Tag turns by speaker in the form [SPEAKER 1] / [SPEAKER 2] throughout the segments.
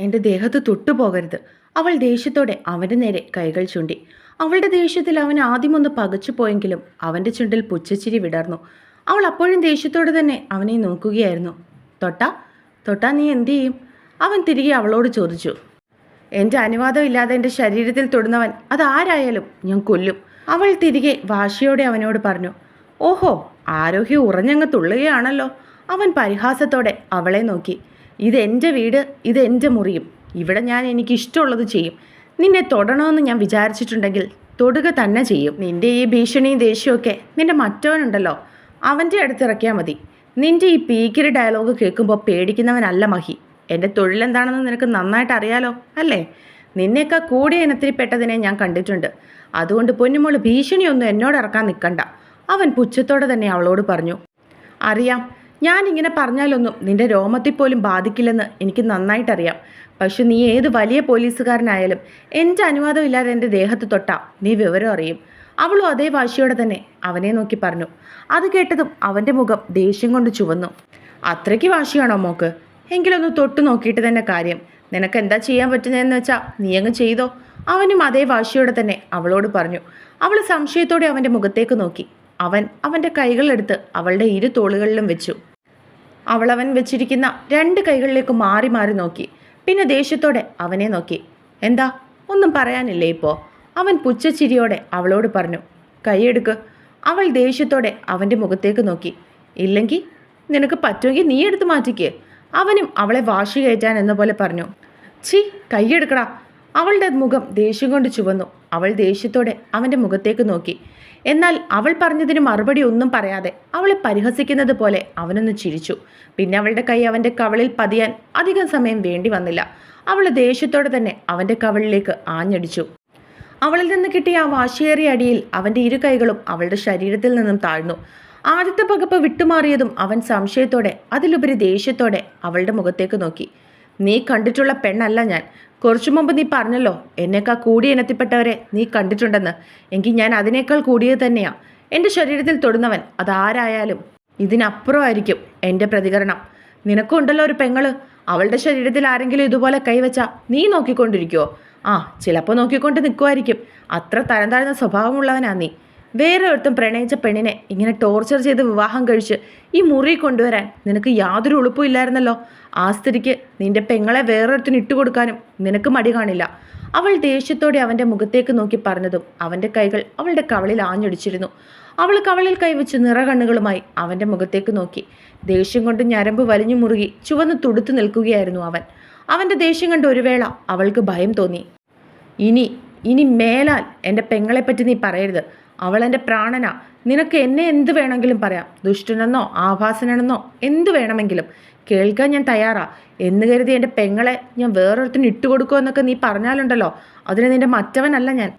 [SPEAKER 1] എന്റെ ദേഹത്ത് തൊട്ടുപോകരുത് അവൾ ദേഷ്യത്തോടെ അവന്റെ നേരെ കൈകൾ ചൂണ്ടി. അവളുടെ ദേഷ്യത്തിൽ അവൻ ആദ്യമൊന്ന് പകച്ചു പോയെങ്കിലും അവന്റെ ചുണ്ടിൽ പുച്ഛച്ചിരി വിടർന്നു. അവൾ അപ്പോഴും ദേഷ്യത്തോടെ തന്നെ അവനെ നോക്കുകയായിരുന്നു. തൊട്ട? തൊട്ട നീ എന്തു ചെയ്യും? അവൻ തിരികെ അവളോട് ചോദിച്ചു. എന്റെ അനുവാദം ഇല്ലാതെ എന്റെ ശരീരത്തിൽ തൊടുന്നവൻ അതാരായാലും ഞാൻ കൊല്ലും. അവൾ തിരികെ വാശിയോടെ അവനോട് പറഞ്ഞു. ഓഹോ ആരോഗ്യ ഉറഞ്ഞങ്ങ് തുള്ളുകയാണല്ലോ. അവൻ പരിഹാസത്തോടെ അവളെ നോക്കി. ഇതെന്റെ വീട് ഇതെന്റെ മുറിയും. ഇവിടെ ഞാൻ എനിക്ക് ഇഷ്ടമുള്ളത് ചെയ്യും. നിന്നെ തൊടണമെന്ന് ഞാൻ വിചാരിച്ചിട്ടുണ്ടെങ്കിൽ തൊടുക തന്നെ ചെയ്യും. നിന്റെ ഈ ഭീഷണിയും ദേഷ്യമൊക്കെ നിന്റെ മറ്റവനുണ്ടല്ലോ. അവന്റെ അടുത്ത് ഇറക്കിയാൽ മതി. നിന്റെ ഈ പീക്കിരി ഡയലോഗ് കേൾക്കുമ്പോൾ പേടിക്കുന്നവനല്ല മഹി. എന്റെ തൊഴിലെന്താണെന്ന് നിനക്ക് നന്നായിട്ട് അറിയാലോ അല്ലേ? നിന്നേക്കാ കൂടിയ ഇനത്തിൽപ്പെട്ടതിനെ ഞാൻ കണ്ടിട്ടുണ്ട്. അതുകൊണ്ട് പൊന്നുമോൾ ഭീഷണിയൊന്നും എന്നോട് ഇറക്കാൻ നിൽക്കണ്ട അവൻ പുച്ഛത്തോടെ തന്നെ അവളോട് പറഞ്ഞു. അറിയാം ഞാൻ ഇങ്ങനെ പറഞ്ഞാലൊന്നും നിന്റെ രോമത്തിൽ പോലും ബാധിക്കില്ലെന്ന് എനിക്ക് നന്നായിട്ടറിയാം. പക്ഷെ നീ ഏത് വലിയ പോലീസുകാരനായാലും എന്റെ അനുവാദമില്ലാതെ എന്റെ ദേഹത്ത് തൊട്ടാ നീ വിവരം അറിയും. അവളും അതേ വാശിയോടെ തന്നെ അവനെ നോക്കി പറഞ്ഞു. അത് കേട്ടതും അവന്റെ മുഖം ദേഷ്യം കൊണ്ട് ചുവന്നു. അത്രയ്ക്ക് വാശിയാണോ മോക്ക്? എങ്കിലൊന്ന് തൊട്ടു നോക്കിയിട്ട് തന്നെ കാര്യം. നിനക്ക് എന്താ ചെയ്യാൻ പറ്റുന്നതെന്ന് വെച്ചാൽ നീ അങ്ങ് ചെയ്തോ. അവനും അതേ വാശിയോടെ തന്നെ അവളോട് പറഞ്ഞു. അവൾ സംശയത്തോടെ അവന്റെ മുഖത്തേക്ക് നോക്കി. അവൻ അവന്റെ കൈകളെടുത്ത് അവളുടെ ഇരു തോളുകളിലും വെച്ചു. അവൾ അവൻ വെച്ചിരിക്കുന്ന രണ്ട് കൈകളിലേക്ക് മാറി മാറി നോക്കി. പിന്നെ ദേഷ്യത്തോടെ അവനെ നോക്കി. എന്താ? ഒന്നും പറയാനില്ലേ ഇപ്പോൾ അവൻ പുച്ഛച്ചിരിയോടെ അവളോട് പറഞ്ഞു. കൈയെടുക്ക്. അവൾ ദേഷ്യത്തോടെ അവന്റെ മുഖത്തേക്ക് നോക്കി. ഇല്ലെങ്കിൽ നിനക്ക് പറ്റുമെങ്കിൽ നീ എടുത്ത് മാറ്റിക്ക്. അവനും അവളെ വാശി കയറ്റാൻ എന്ന പോലെ പറഞ്ഞു. ഛീ കൈയെടുക്കടാ. അവളുടെ മുഖം ദേഷ്യം കൊണ്ട് ചുവന്നു. അവൾ ദേഷ്യത്തോടെ അവന്റെ മുഖത്തേക്ക് നോക്കി. എന്നാൽ അവൾ പറഞ്ഞതിന് മറുപടി ഒന്നും പറയാതെ അവളെ പരിഹസിക്കുന്നത് പോലെ അവനൊന്ന് ചിരിച്ചു. പിന്നെ അവളുടെ കൈ അവന്റെ കവളിൽ പതിയാൻ അധികം സമയം വേണ്ടി വന്നില്ല. അവൾ ദേഷ്യത്തോടെ തന്നെ അവന്റെ കവളിലേക്ക് ആഞ്ഞടിച്ചു. അവളിൽ നിന്ന് കിട്ടിയ ആ വാശിയേറിയ അടിയിൽ അവന്റെ ഇരു കൈകളും അവളുടെ ശരീരത്തിൽ നിന്നും താഴ്ന്നു. ആദ്യത്തെ പകപ്പ് വിട്ടുമാറിയതും അവൻ സംശയത്തോടെ അതിലുപരി ദേഷ്യത്തോടെ അവളുടെ മുഖത്തേക്ക് നോക്കി. നീ കണ്ടിട്ടുള്ള പെണ്ണല്ല ഞാൻ. കുറച്ചു മുമ്പ് നീ പറഞ്ഞല്ലോ എന്നേക്കാൾ കൂടിയ ഇനത്തിൽപ്പെട്ടവരെ നീ കണ്ടിട്ടുണ്ടെന്ന്. എങ്കിൽ ഞാൻ അതിനേക്കാൾ കൂടിയത് തന്നെയാ. എന്റെ ശരീരത്തിൽ തൊടുന്നവൻ അതാരായാലും ഇതിനപ്പുറമായിരിക്കും എന്റെ പ്രതികരണം. നിനക്കുണ്ടല്ലോ ഒരു പെങ്ങൾ. അവളുടെ ശരീരത്തിൽ ആരെങ്കിലും ഇതുപോലെ കൈവച്ചാ നീ നോക്കിക്കൊണ്ടിരിക്കുവോ? ആ ചിലപ്പോൾ നോക്കിക്കൊണ്ട് നിൽക്കുമായിരിക്കും അത്ര തരം താഴ്ന്ന സ്വഭാവമുള്ളവനാ നീ. വേറെ ഒരുത്തും പ്രണയിച്ച പെണ്ണിനെ ഇങ്ങനെ ടോർച്ചർ ചെയ്ത് വിവാഹം കഴിച്ച് ഈ മുറി കൊണ്ടുവരാൻ നിനക്ക് യാതൊരു ഉളുപ്പും ഇല്ലായിരുന്നല്ലോ. ആ സ്ഥിതിക്ക് നിന്റെ പെങ്ങളെ വേറൊരുത്തിന് ഇട്ടുകൊടുക്കാനും നിനക്ക് മടി കാണില്ല. അവൾ ദേഷ്യത്തോടെ അവന്റെ മുഖത്തേക്ക് നോക്കി പറഞ്ഞതും അവന്റെ കൈകൾ അവളുടെ കവളിൽ ആഞ്ഞടിച്ചിരുന്നു. അവൾ കവളിൽ കൈവച്ച് നിറകണ്ണുകളുമായി അവന്റെ മുഖത്തേക്ക് നോക്കി. ദേഷ്യം കൊണ്ട് ഞരമ്പ് വലിഞ്ഞു മുറുകി ചുവന്ന് തുടുത്തു നിൽക്കുകയായിരുന്നു അവൻ. അവന്റെ ദേഷ്യം കണ്ട് ഒരു വേള അവൾക്ക് ഭയം തോന്നി. ഇനി ഇനി മേലാൽ എന്റെ പെങ്ങളെപ്പറ്റി നീ പറയരുത്. അവൾ എന്റെ പ്രാണനാ. നിനക്ക് എന്നെ എന്ത് വേണമെങ്കിലും പറയാം. ദുഷ്ടനെന്നോ ആഭാസനെന്നോ എന്ത് വേണമെങ്കിലും. കേൾക്കാൻ ഞാൻ തയ്യാറാ. എന്ന് കരുതി എന്റെ പെങ്ങളെ ഞാൻ വേറൊരുത്തിന് ഇട്ടുകൊടുക്കുമോ എന്നൊക്കെ നീ പറഞ്ഞാലുണ്ടല്ലോ. അതിന് നിന്റെ മറ്റവനല്ല ഞാൻ.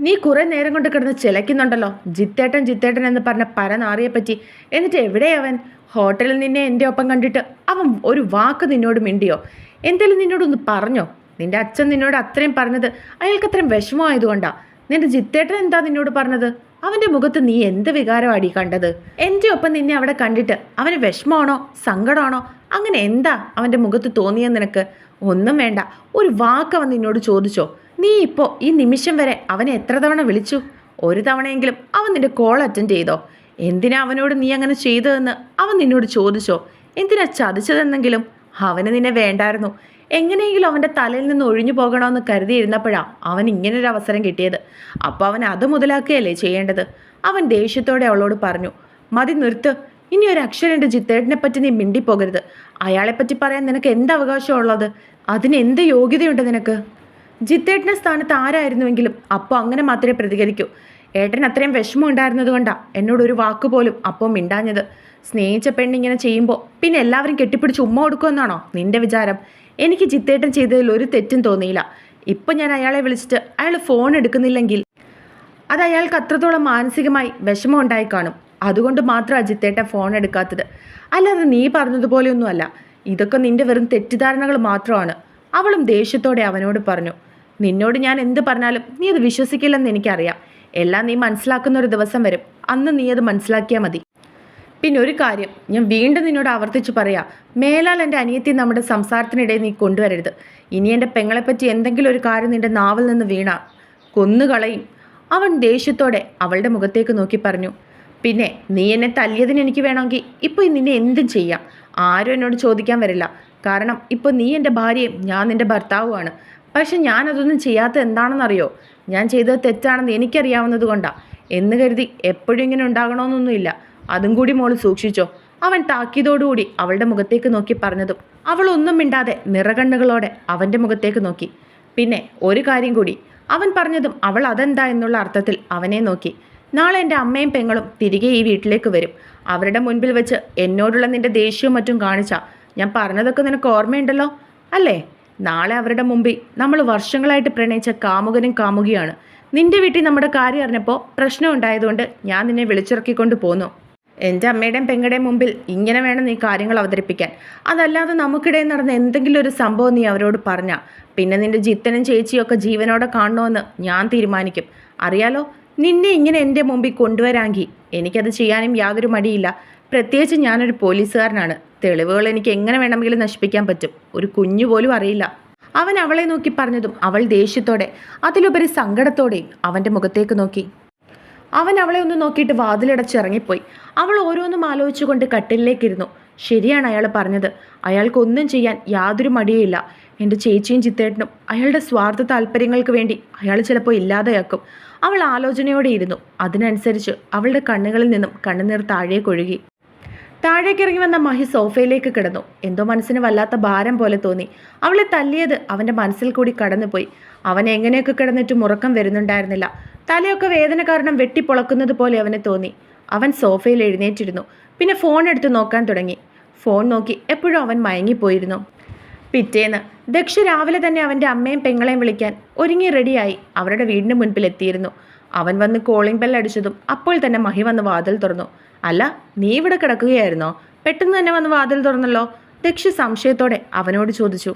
[SPEAKER 1] നീ കുറേ നേരം കൊണ്ട് കിടന്ന് ചിലയ്ക്കുന്നുണ്ടല്ലോ. ജിത്തേട്ടൻ ജിത്തേട്ടൻ എന്ന് പറഞ്ഞ പരനാറിയെ പറ്റി എന്നിട്ട് എവിടെയവൻ ഹോട്ടലിൽ നിന്നെ എന്റെ ഒപ്പം കണ്ടിട്ട് അവൻ ഒരു വാക്ക് നിന്നോട് മിണ്ടിയോ? എന്തേലും നിന്നോടൊന്ന് പറഞ്ഞോ? നിന്റെ അച്ഛൻ നിന്നോട് അത്രയും പറഞ്ഞത് അയാൾക്ക് അത്രയും വിഷമമായതുകൊണ്ടാ. നിന്റെ ജിത്തേട്ടൻ എന്താ നിന്നോട് പറഞ്ഞത്? അവന്റെ മുഖത്ത് നീ എന്ത് വികാരമാടി കണ്ടത്? എന്റെ ഒപ്പം നിന്നെ അവിടെ കണ്ടിട്ട് അവന് വിഷമമാണോ? സങ്കടമാണോ? അങ്ങനെ എന്താ അവന്റെ മുഖത്ത് തോന്നിയെന്ന് നിനക്ക്? ഒന്നും വേണ്ട. ഒരു വാക്ക് അവൻ നിന്നോട് ചോദിച്ചോ? നീ ഇപ്പോ ഈ നിമിഷം വരെ അവനെ എത്ര തവണ വിളിച്ചു? ഒരു തവണയെങ്കിലും അവൻ നിന്റെ കോൾ അറ്റൻഡ് ചെയ്തോ? എന്തിനാ അവനോട് നീ അങ്ങനെ ചെയ്തതെന്ന് അവൻ നിന്നോട് ചോദിച്ചോ? എന്തിനാ ചതിച്ചതെന്നെങ്കിലും അവന് നിന്നെ വേണ്ടായിരുന്നു. എങ്ങനെയെങ്കിലും അവന്റെ തലയിൽ നിന്ന് ഒഴിഞ്ഞു പോകണമെന്ന് കരുതിയിരുന്നപ്പോഴാണ് അവൻ ഇങ്ങനൊരു അവസരം കിട്ടിയത്. അപ്പോൾ അവൻ അത് മുതലാക്കുകയല്ലേ ചെയ്യേണ്ടത്? അവൻ ദേഷ്യത്തോടെ അവളോട് പറഞ്ഞു മതി നിർത്ത്. ഇനി ഒരു അക്ഷരം എന്റെ ജിത്തേട്ടനെ പറ്റി നീ മിണ്ടിപ്പോകരുത്. അയാളെപ്പറ്റി പറയാൻ നിനക്ക് എന്ത് അവകാശമുള്ളത്? അതിന് എന്ത് യോഗ്യതയുണ്ട് നിനക്ക്? ജിത്തേട്ടന്റെ സ്ഥാനത്ത് ആരായിരുന്നുവെങ്കിലും അപ്പോൾ അങ്ങനെ മാത്രമേ പ്രതികരിക്കൂ. ഏട്ടൻ അത്രയും വിഷമം ഉണ്ടായിരുന്നത് കൊണ്ടാ എന്നോട് ഒരു വാക്ക് പോലും അപ്പോൾ മിണ്ടാഞ്ഞത്. സ്നേഹിച്ച പെണ്ണിങ്ങനെ ചെയ്യുമ്പോൾ പിന്നെ എല്ലാവരും കെട്ടിപ്പിടിച്ച് ഉമ്മ കൊടുക്കുമെന്നാണോ നിന്റെ വിചാരം? എനിക്ക് ജിത്തേട്ടൻ ചെയ്തതിൽ ഒരു തെറ്റും തോന്നിയില്ല. ഇപ്പം ഞാൻ അയാളെ വിളിച്ചിട്ട് അയാൾ ഫോൺ എടുക്കുന്നില്ലെങ്കിൽ അത് അയാൾക്ക് അത്രത്തോളം മാനസികമായി വിഷമം ഉണ്ടായി കാണും. അതുകൊണ്ട് മാത്രം അജിത്തേട്ടൻ ഫോൺ എടുക്കാത്തത്. അല്ലാതെ നീ പറഞ്ഞതുപോലെയൊന്നുമല്ല. ഇതൊക്കെ നിന്റെ വെറും തെറ്റിദ്ധാരണകൾ മാത്രമാണ്. അവളും ദേഷ്യത്തോടെ അവനോട് പറഞ്ഞു നിന്നോട് ഞാൻ എന്ത് പറഞ്ഞാലും നീ അത് വിശ്വസിക്കില്ലെന്ന് എനിക്കറിയാം. എല്ലാം നീ മനസ്സിലാക്കുന്ന ഒരു ദിവസം വരും. അന്ന് നീ അത് മനസ്സിലാക്കിയാൽ മതി. പിന്നെ ഒരു കാര്യം ഞാൻ വീണ്ടും നിന്നോട് ആവർത്തിച്ച് പറയാം മേലാൽ എന്റെ അനിയത്തി നമ്മുടെ സംസാരത്തിനിടയിൽ നീ കൊണ്ടുവരരുത്. ഇനി എന്റെ പെങ്ങളെപ്പറ്റി എന്തെങ്കിലും ഒരു കാര്യം നിന്റെ നാവിൽ നിന്ന് വീണ കൊന്നുകളയും അവൻ ദേഷ്യത്തോടെ അവളുടെ മുഖത്തേക്ക് നോക്കി പറഞ്ഞു പിന്നെ നീ എന്നെ തല്ലിയതിന് എനിക്ക് വേണമെങ്കിൽ ഇപ്പോൾ നിന്നെ എന്തും ചെയ്യാം. ആരും എന്നോട് ചോദിക്കാൻ വരില്ല. കാരണം ഇപ്പോൾ നീ എന്റെ ഭാര്യയും ഞാൻ നിന്റെ ഭർത്താവുമാണ്. പക്ഷെ ഞാൻ അതൊന്നും ചെയ്യാത്ത എന്താണെന്നറിയോ? ഞാൻ ചെയ്തത് തെറ്റാണെന്ന് എനിക്കറിയാവുന്നത് കൊണ്ടാണ് എന്ന് കരുതി എപ്പോഴും ഇങ്ങനെ ഉണ്ടാകണമെന്നൊന്നുമില്ല. അതും കൂടി മോൾ സൂക്ഷിച്ചോ. അവൻ താക്കീതോടുകൂടി അവളുടെ മുഖത്തേക്ക് നോക്കി പറഞ്ഞതും അവൾ ഒന്നും മിണ്ടാതെ നിറകണ്ണുകളോടെ അവന്റെ മുഖത്തേക്ക് നോക്കി. പിന്നെ ഒരു കാര്യം കൂടി അവൻ പറഞ്ഞതും അവൾ അതെന്താ എന്നുള്ള അർത്ഥത്തിൽ അവനെ നോക്കി. നാളെ എന്റെ അമ്മയും പെങ്ങളും തിരികെ ഈ വീട്ടിലേക്ക് വരും. അവരുടെ മുൻപിൽ വെച്ച് എന്നോടുള്ള നിന്റെ ദേഷ്യവും മറ്റും കാണിച്ചാ ഞാൻ പറഞ്ഞതൊക്കെ നിനക്ക് ഓർമ്മയുണ്ടല്ലോ? അല്ലേ? നാളെ അവരുടെ മുമ്പിൽ നമ്മൾ വർഷങ്ങളായിട്ട് പ്രണയിച്ച കാമുകനും കാമുകിയാണ്. നിന്റെ വീട്ടിൽ നമ്മുടെ കാര്യം അറിഞ്ഞപ്പോൾ പ്രശ്നം ഉണ്ടായതുകൊണ്ട് ഞാൻ നിന്നെ വിളിച്ചിറക്കിക്കൊണ്ട് പോന്നു. എന്റെ അമ്മയുടെയും പെങ്ങളുടെയും മുമ്പിൽ ഇങ്ങനെ വേണം നീ കാര്യങ്ങൾ അവതരിപ്പിക്കാൻ. അതല്ലാതെ നമുക്കിടയിൽ നടന്ന എന്തെങ്കിലും ഒരു സംഭവം നീ അവരോട് പറഞ്ഞാൽ പിന്നെ നിന്റെ ജിത്തനും ചേച്ചിയും ഒക്കെ ജീവനോടെ കാണണമെന്ന് ഞാൻ തീരുമാനിക്കും. അറിയാലോ നിന്നെ ഇങ്ങനെ എന്റെ മുമ്പിൽ കൊണ്ടുവരാമെങ്കിൽ എനിക്കത് ചെയ്യാനും യാതൊരു മടിയില്ല. പ്രത്യേകിച്ച് ഞാനൊരു പോലീസുകാരനാണ്. തെളിവുകൾ എനിക്ക് എങ്ങനെ വേണമെങ്കിലും നശിപ്പിക്കാൻ പറ്റും. ഒരു കുഞ്ഞു പോലും അറിയില്ല. അവൻ അവളെ നോക്കി പറഞ്ഞതും അവൾ ദേഷ്യത്തോടെ അതിലുപരി സങ്കടത്തോടെയും അവന്റെ മുഖത്തേക്ക് നോക്കി. അവൻ അവളെ ഒന്ന് നോക്കിയിട്ട് വാതിലടച്ച് ഇറങ്ങിപ്പോയി. അവൾ ഓരോന്നും ആലോചിച്ചുകൊണ്ട് കട്ടിലിലേക്കിരുന്നു. ശരിയാണ് അയാൾ പറഞ്ഞത്. അയാൾക്കൊന്നും ചെയ്യാൻ യാതൊരു മടിയുമില്ല. എന്റെ ചേച്ചിയും ചിത്തേട്ടനും അയാളുടെ സ്വാർത്ഥ താല്പര്യങ്ങൾക്ക് വേണ്ടി അയാൾ ചിലപ്പോൾ ഇല്ലാതെയാക്കും. അവൾ ആലോചനയോടെ ഇരുന്നു. അതിനനുസരിച്ച് അവളുടെ കണ്ണുകളിൽ നിന്നും കണ്ണുനീർ താഴേക്കൊഴുകി. താഴേക്ക് ഇറങ്ങി വന്ന മഹി സോഫയിലേക്ക് കിടന്നു. എന്തോ മനസ്സിന് വല്ലാത്ത ഭാരം പോലെ തോന്നി. അവളെ തല്ലിയത് അവന്റെ മനസ്സിൽ കൂടി കടന്നുപോയി. അവൻ എങ്ങനെയൊക്കെ കിടന്നിട്ട് മുറക്കം വരുന്നുണ്ടായിരുന്നില്ല. തലയൊക്കെ വേദന കാരണം വെട്ടിപ്പൊളക്കുന്നത് പോലെ അവന് തോന്നി. അവൻ സോഫയിൽ എഴുന്നേറ്റിരുന്നു. പിന്നെ ഫോൺ എടുത്ത് നോക്കാൻ തുടങ്ങി. ഫോൺ നോക്കി എപ്പോഴും അവൻ മയങ്ങിപ്പോയിരുന്നു. പിറ്റേന്ന് ദക്ഷ രാവിലെ തന്നെ അവന്റെ അമ്മയും പെങ്ങളെയും വിളിക്കാൻ ഒരുങ്ങി റെഡിയായി. അവരുടെ വീടിന് മുൻപിൽ എത്തിയിരുന്നു അവൻ വന്ന് കോളിംഗ് ബെൽ അടിച്ചതും അപ്പോൾ തന്നെ മഹി വന്ന് വാതിൽ തുറന്നു. അല്ല നീ ഇവിടെ കിടക്കുകയായിരുന്നോ? പെട്ടെന്ന് തന്നെ വന്ന് വാതിൽ തുറന്നല്ലോ? ദക്ഷ സംശയത്തോടെ അവനോട് ചോദിച്ചു.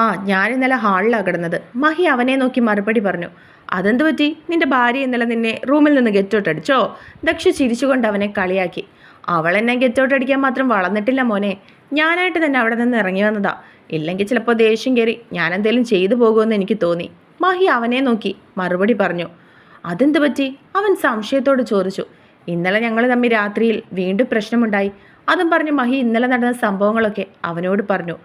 [SPEAKER 1] ആ ഞാൻ ഇന്നലെ ഹാളിലാണ് കിടന്നത്. മഹി അവനെ നോക്കി മറുപടി പറഞ്ഞു. അതെന്ത് പറ്റി? നിന്റെ ഭാര്യ ഇന്നലെ നിന്നെ റൂമിൽ നിന്ന് ഗെറ്റ് ഔട്ട് അടിച്ചോ? ദക്ഷ ചിരിച്ചുകൊണ്ട് അവനെ കളിയാക്കി. അവൾ എന്നെ ഗെറ്റ് ഔട്ട് അടിക്കാൻ മാത്രം വളർന്നിട്ടില്ല മോനെ. ഞാനായിട്ട് തന്നെ അവിടെ നിന്ന് ഇറങ്ങി വന്നതാ. ഇല്ലെങ്കിൽ ചിലപ്പോൾ ദേഷ്യം കയറി ഞാൻ എന്തെങ്കിലും ചെയ്തു പോകുമെന്ന് എനിക്ക് തോന്നി. മഹി അവനെ നോക്കി മറുപടി പറഞ്ഞു. അതെന്ത് പറ്റി? അവൻ സംശയത്തോട് ചോദിച്ചു. ഇന്നലെ ഞങ്ങൾ തമ്മിൽ രാത്രിയിൽ വീണ്ടും പ്രശ്നമുണ്ടായി. അതും പറഞ്ഞ് മഹി ഇന്നലെ നടന്ന സംഭവങ്ങളൊക്കെ അവനോട് പറഞ്ഞു.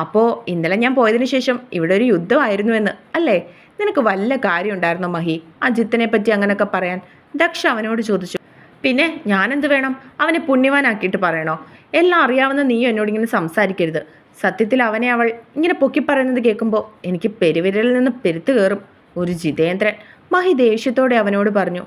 [SPEAKER 1] അപ്പോൾ ഇന്നലെ ഞാൻ പോയതിനു ശേഷം ഇവിടെ ഒരു യുദ്ധമായിരുന്നുവെന്ന് അല്ലേ? നിനക്ക് വല്ല കാര്യം മഹി? അജിത്തിനെ പറ്റി അങ്ങനെയൊക്കെ പറയാൻ ദക്ഷ അവനോട് ചോദിച്ചു. പിന്നെ ഞാനെന്ത് വേണം? അവനെ പുണ്യവാനാക്കിയിട്ട് പറയണോ? എല്ലാം അറിയാവുന്ന നീ എന്നോട് ഇങ്ങനെ സംസാരിക്കരുത്. സത്യത്തിൽ അവനെ അവൾ ഇങ്ങനെ പൊക്കി പറയുന്നത് കേൾക്കുമ്പോൾ എനിക്ക് പെരുവിരലിൽ നിന്ന് പെരുത്ത് കയറും ഒരു ജിതേന്ദ്രൻ. മഹി ദേഷ്യത്തോടെ അവനോട് പറഞ്ഞു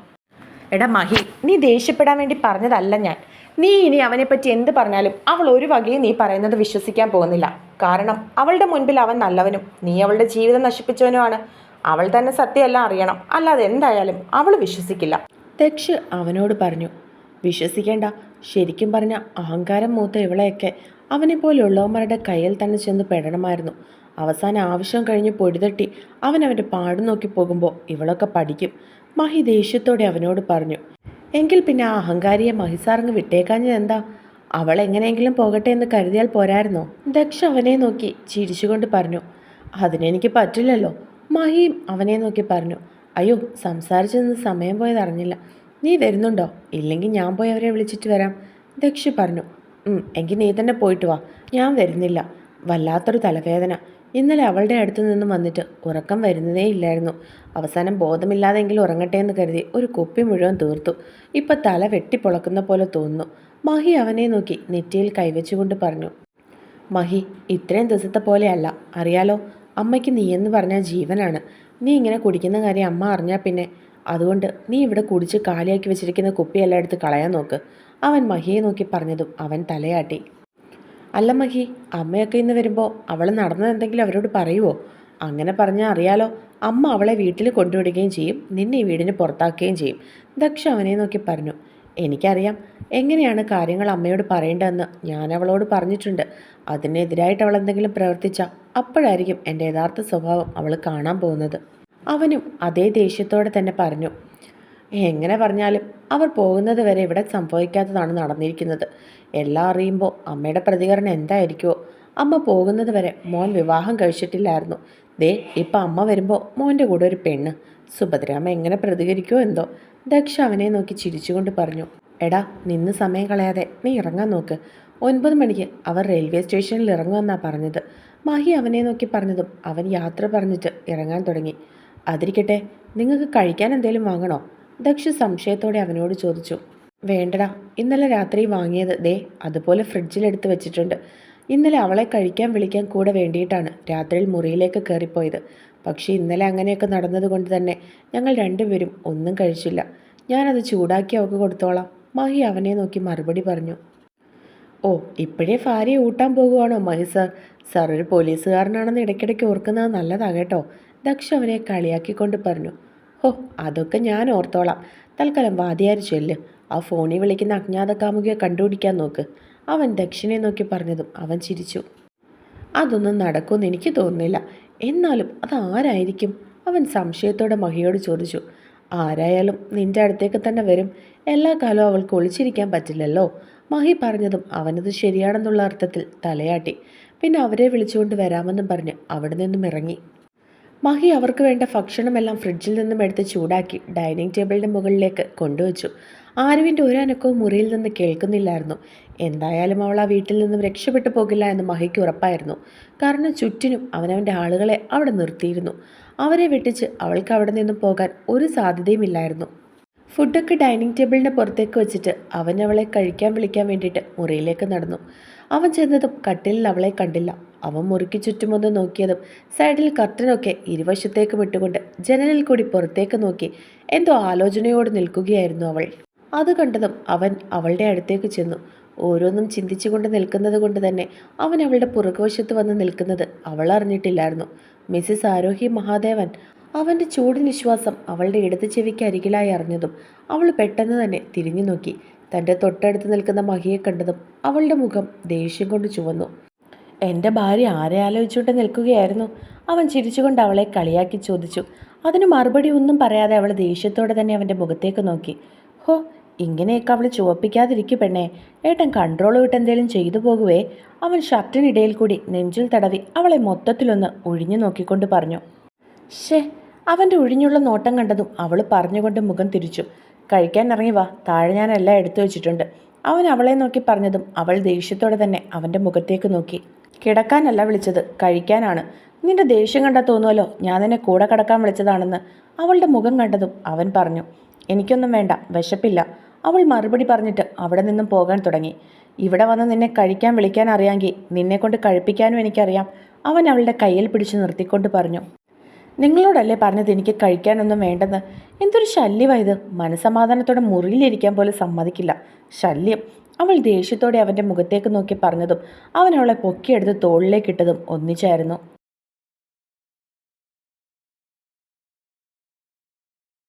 [SPEAKER 1] എടാ മഹി നീ ദേഷ്യപ്പെടാൻ വേണ്ടി പറഞ്ഞതല്ല ഞാൻ. നീ ഇനി അവനെപ്പറ്റി എന്ത് പറഞ്ഞാലും അവൾ ഒരു വകയും നീ പറയുന്നത് വിശ്വസിക്കാൻ പോകുന്നില്ല. കാരണം അവളുടെ മുൻപിൽ അവൻ നല്ലവനും നീ അവളുടെ ജീവിതം നശിപ്പിച്ചവനുമാണ്. അവൾ തന്നെ സത്യമെല്ലാം അറിയണം. അല്ലാതെ എന്തായാലും അവൾ വിശ്വസിക്കില്ല. ദക്ഷ് അവനോട് പറഞ്ഞു വിശ്വസിക്കേണ്ട. ശരിക്കും പറഞ്ഞ അഹങ്കാരം മൂത്ത ഇവളെയൊക്കെ അവനെ പോലെയുള്ളവന്മാരുടെ കയ്യിൽ തന്നെ ചെന്ന് പെടണമായിരുന്നു. അവസാനം ആവശ്യം കഴിഞ്ഞ് പൊടിതട്ടി അവൻ അവന്റെ പാട് നോക്കി പോകുമ്പോൾ ഇവളൊക്കെ പഠിക്കും. മഹി ദേഷ്യത്തോടെ അവനോട് പറഞ്ഞു എങ്കിൽ പിന്നെ ആ അഹങ്കാരിയെ മഹിസാറങ്ങ് വിട്ടേക്കാഞ്ഞത് എന്താ? അവൾ എങ്ങനെയെങ്കിലും പോകട്ടെ എന്ന് കരുതിയാൽ പോരായിരുന്നോ? ദക്ഷ അവനെ നോക്കി ചിരിച്ചുകൊണ്ട് പറഞ്ഞു അതിനെനിക്ക് പറ്റില്ലല്ലോ. മഹിയും അവനെ നോക്കി പറഞ്ഞു അയ്യോ സംസാരിച്ചു നിന്ന് സമയം പോയത് അറിഞ്ഞില്ല. നീ വരുന്നുണ്ടോ? ഇല്ലെങ്കിൽ ഞാൻ പോയി അവരെ വിളിച്ചിട്ട് വരാം. ദക്ഷ പറഞ്ഞു എങ്കിൽ നീ തന്നെ പോയിട്ട് വാ. ഞാൻ വരുന്നില്ല. വല്ലാത്തൊരു തലവേദന. ഇന്നലെ അവളുടെ അടുത്തു നിന്നും വന്നിട്ട് ഉറക്കം വരുന്നതേ ഇല്ലായിരുന്നു. അവസാനം ബോധമില്ലാതെങ്കിലും ഉറങ്ങട്ടെ എന്ന് കരുതി ഒരു കുപ്പി മുഴുവൻ തീർത്തു. ഇപ്പൊ തല വെട്ടിപ്പൊളക്കുന്ന പോലെ തോന്നുന്നു. മഹി അവനെ നോക്കി നെറ്റിയിൽ കൈവച്ചുകൊണ്ട് പറഞ്ഞു മഹി ഇത്രയും ദിവസത്തെ പോലെയല്ല. അറിയാലോ അമ്മയ്ക്ക് നീ എന്ന് പറഞ്ഞാൽ ജീവനാണ്. നീ ഇങ്ങനെ കുടിക്കുന്ന കാര്യം അമ്മ അറിഞ്ഞാൽ പിന്നെ. അതുകൊണ്ട് നീ ഇവിടെ കുടിച്ച് കാലിയാക്കി വെച്ചിരിക്കുന്ന കുപ്പിയെല്ലാം എടുത്ത് കളയാൻ നോക്ക്. അവൻ മഹിയെ നോക്കി പറഞ്ഞതും അവൻ തലയാട്ടി. അല്ല മഹി അമ്മയൊക്കെ ഇന്ന് വരുമ്പോൾ അവൾ നടന്നതെന്തെങ്കിലും അവരോട് പറയുമോ അങ്ങനെ പറഞ്ഞാൽ അറിയാലോ അമ്മ അവളെ വീട്ടിൽ കൊണ്ടുവിടുകയും ചെയ്യും നിന്നെ ഈ വീടിന് പുറത്താക്കുകയും ചെയ്യും. ദക്ഷ അവനെ നോക്കി പറഞ്ഞു എനിക്കറിയാം എങ്ങനെയാണ് കാര്യങ്ങൾ അമ്മയോട് പറയേണ്ടതെന്ന് ഞാൻ അവളോട് പറഞ്ഞിട്ടുണ്ട്. അതിനെതിരായിട്ട് അവൾ എന്തെങ്കിലും പ്രവർത്തിച്ചാൽ അപ്പോഴായിരിക്കും എന്റെ യഥാർത്ഥ സ്വഭാവം അവൾ കാണാൻ പോകുന്നത്. അവനും അതേ ദേഷ്യത്തോടെ തന്നെ പറഞ്ഞു എങ്ങനെ പറഞ്ഞാലും അവർ പോകുന്നത് വരെ ഇവിടെ സംഭവിക്കാത്തതാണ് നടന്നിരിക്കുന്നത്. എല്ലാം അറിയുമ്പോൾ അമ്മയുടെ പ്രതികരണം എന്തായിരിക്കുമോ അമ്മ പോകുന്നത് വരെ മോൻ വിവാഹം കഴിച്ചിട്ടില്ലായിരുന്നു. ദേ ഇപ്പം അമ്മ വരുമ്പോൾ മോന്റെ കൂടെ ഒരു പെണ്ണ്. സുഭദ്രാമ്മ എങ്ങനെ പ്രതികരിക്കുമോ എന്തോ. ദക്ഷ അവനെ നോക്കി ചിരിച്ചുകൊണ്ട് പറഞ്ഞു. എടാ നിന്ന് സമയം കളയാതെ നീ ഇറങ്ങാൻ നോക്ക്. ഒൻപത് മണിക്ക് അവർ റെയിൽവേ സ്റ്റേഷനിൽ ഇറങ്ങുമെന്നാണ് പറഞ്ഞത്. മാഹി അവനെ നോക്കി പറഞ്ഞതും അവൻ യാത്ര പറഞ്ഞിട്ട് ഇറങ്ങാൻ തുടങ്ങി. അതിരിക്കട്ടെ നിങ്ങൾക്ക് കഴിക്കാൻ എന്തെങ്കിലും വാങ്ങണോ? ദക്ഷ സംശയത്തോടെ അവനോട് ചോദിച്ചു വേണ്ടടാ ഇന്നലെ രാത്രി വാങ്ങിയത് ദേ അതുപോലെ ഫ്രിഡ്ജിലെടുത്ത് വെച്ചിട്ടുണ്ട്. ഇന്നലെ അവളെ കഴിക്കാൻ വിളിക്കാൻ കൂടെ വേണ്ടിയിട്ടാണ് രാത്രിയിൽ മുറിയിലേക്ക് കയറിപ്പോയത്. പക്ഷേ ഇന്നലെ അങ്ങനെയൊക്കെ നടന്നതുകൊണ്ട് തന്നെ ഞങ്ങൾ രണ്ടുപേരും ഒന്നും കഴിച്ചില്ല. ഞാനത് ചൂടാക്കി അവൾക്ക് കൊടുത്തോളാം. മഹി അവനെ നോക്കി മറുപടി പറഞ്ഞു ഓ ഇപ്പോഴേ ഭാര്യയെ ഊട്ടാൻ പോകുവാണോ മഹി സർ? സാർ ഒരു പോലീസുകാരനാണെന്ന് ഇടയ്ക്കിടയ്ക്ക് ഓർക്കുന്നത് നല്ലതാ കേട്ടോ. ദക്ഷ അവനെ കളിയാക്കിക്കൊണ്ട് പറഞ്ഞു ഹോ അതൊക്കെ ഞാൻ ഓർത്തോളാം. തൽക്കാലം വാദിയാർ ചെല്ല്. ആ ഫോണിൽ വിളിക്കുന്ന അജ്ഞാത കാമുകിയെ കണ്ടുപിടിക്കാൻ നോക്ക്. അവൻ ദക്ഷിണെ നോക്കി പറഞ്ഞതും അവൻ ചിരിച്ചു. അതൊന്നും നടക്കുമെന്ന് എനിക്ക് തോന്നുന്നില്ല. എന്നാലും അത് ആരായിരിക്കും? അവൻ സംശയത്തോടെ മഹിയോട് ചോദിച്ചു. ആരായാലും നിന്റെ അടുത്തേക്ക് തന്നെ വരും. എല്ലാ കാലവും അവൾക്ക് ഒളിച്ചിരിക്കാൻ പറ്റില്ലല്ലോ. മഹി പറഞ്ഞതും അവനത് ശരിയാണെന്നുള്ള അർത്ഥത്തിൽ തലയാട്ടി. പിന്നെ അവരെ വിളിച്ചുകൊണ്ട് വരാമെന്നും പറഞ്ഞ് അവിടെ നിന്നും ഇറങ്ങി. മഹി അവർക്ക് വേണ്ട ഭക്ഷണമെല്ലാം ഫ്രിഡ്ജിൽ നിന്നും എടുത്ത് ചൂടാക്കി ഡൈനിങ് ടേബിളിന്റെ മുകളിലേക്ക് കൊണ്ടുവച്ചു. ആരുവിന്റെ ഒരു അനക്കവും മുറിയിൽ നിന്ന് കേൾക്കുന്നില്ലായിരുന്നു. എന്തായാലും അവൾ ആ വീട്ടിൽ നിന്നും രക്ഷപ്പെട്ടു പോകില്ല എന്ന് മഹിക്ക് ഉറപ്പായിരുന്നു. കാരണം ചുറ്റിനും അവനവന്റെ ആളുകളെ അവിടെ നിർത്തിയിരുന്നു. അവരെ വെട്ടിച്ച് അവൾക്ക് അവിടെ നിന്നും പോകാൻ ഒരു സാധ്യതയുമില്ലായിരുന്നു. ഫുഡൊക്കെ ഡൈനിങ് ടേബിളിന്റെ പുറത്തേക്ക് വെച്ചിട്ട് അവൻ അവളെ കഴിക്കാൻ വിളിക്കാൻ വേണ്ടിയിട്ട് മുറിയിലേക്ക് നടന്നു. അവൻ ചെന്നതും കട്ടിലിൽ അവളെ കണ്ടില്ല. അവൻ മുറുക്കി ചുറ്റുമൊന്ന് നോക്കിയതും സൈഡിൽ കർട്ടനൊക്കെ ഇരുവശത്തേക്കും ഇട്ടുകൊണ്ട് ജനലിൽ കൂടി പുറത്തേക്ക് നോക്കി എന്തോ ആലോചനയോട് നിൽക്കുകയായിരുന്നു അവൾ. അത് കണ്ടതും അവൻ അവളുടെ അടുത്തേക്ക് ചെന്നു. ഓരോന്നും ചിന്തിച്ചുകൊണ്ട് നിൽക്കുന്നത് കൊണ്ട് തന്നെ അവൻ അവളുടെ പുറകുവശത്ത് വന്ന് നിൽക്കുന്നത് അവൾ അറിഞ്ഞിട്ടില്ലായിരുന്നു. മിസ്സിസ് ആരോഹി മഹാദേവൻ അവന്റെ ചൂട് നിശ്വാസം അവളുടെ ഇടത് ചെവിക്ക് അരികിലായി അറിഞ്ഞതും അവൾ പെട്ടെന്ന് തന്നെ തിരിഞ്ഞു നോക്കി. തന്റെ തൊട്ടടുത്ത് നിൽക്കുന്ന മഹിയെ കണ്ടതും അവളുടെ മുഖം ദേഷ്യം കൊണ്ട് ചുവന്നു. എന്റെ ഭാര്യ ആരെ ആലോചിച്ചുകൊണ്ട് നിൽക്കുകയായിരുന്നു. അവൻ ചിരിച്ചുകൊണ്ട് അവളെ കളിയാക്കി ചോദിച്ചു. അതിന് മറുപടി ഒന്നും പറയാതെ അവൾ ദേഷ്യത്തോടെ തന്നെ അവന്റെ മുഖത്തേക്ക് നോക്കി. ഹോ ഇങ്ങനെയൊക്കെ അവൾ ചുവപ്പിക്കാതിരിക്കും പെണ്ണേ. ഏട്ടൻ കൺട്രോൾ വിട്ട് എന്തേലും ചെയ്തു പോകുവേ? അവൻ ഷർട്ടിനിടയിൽ കൂടി നെഞ്ചിൽ തടവി അവളെ മൊത്തത്തിലൊന്ന് ഒഴിഞ്ഞു നോക്കിക്കൊണ്ട് പറഞ്ഞു. ഷേ അവന്റെ ഒഴിഞ്ഞുള്ള നോട്ടം കണ്ടതും അവൾ പറഞ്ഞുകൊണ്ട് മുഖം തിരിച്ചു. കഴിക്കാൻ ഇറങ്ങി വാ താഴെ ഞാനെല്ലാം എടുത്തു വെച്ചിട്ടുണ്ട്. അവൻ അവളെ നോക്കി പറഞ്ഞതും അവൾ ദേഷ്യത്തോടെ തന്നെ അവന്റെ മുഖത്തേക്ക് നോക്കി. കിടക്കാനല്ല വിളിച്ചത് കഴിക്കാനാണ്. നിന്റെ ദേഷ്യം കണ്ടാൽ തോന്നുമല്ലോ ഞാൻ നിന്നെ കൂടെ കിടക്കാൻ വിളിച്ചതാണെന്ന്. അവളുടെ മുഖം കണ്ടതും അവൻ പറഞ്ഞു എനിക്കൊന്നും വേണ്ട വിശപ്പില്ല. അവൾ മറുപടി പറഞ്ഞിട്ട് അവിടെ നിന്നും പോകാൻ തുടങ്ങി. ഇവിടെ വന്ന് നിന്നെ കഴിക്കാൻ വിളിക്കാൻ അറിയാമെങ്കിൽ നിന്നെ കൊണ്ട് കഴിപ്പിക്കാനും എനിക്കറിയാം. അവൻ അവളുടെ കയ്യിൽ പിടിച്ചു നിർത്തിക്കൊണ്ട് പറഞ്ഞു നിങ്ങളോടല്ലേ പറഞ്ഞത് എനിക്ക് കഴിക്കാനൊന്നും വേണ്ടെന്ന്? എന്തൊരു ശല്യമായത് മനസമാധാനത്തോടെ മുറിയിലിരിക്കാൻ പോലും സമ്മതിക്കില്ല. ശല്യം. അവൾ ദേഷ്യത്തോടെ അവന്റെ മുഖത്തേക്ക് നോക്കി പറഞ്ഞതും അവൻ അവളെ പൊക്കിയെടുത്ത് തോളിലേക്കിട്ടതും ഒന്നിച്ചായിരുന്നു.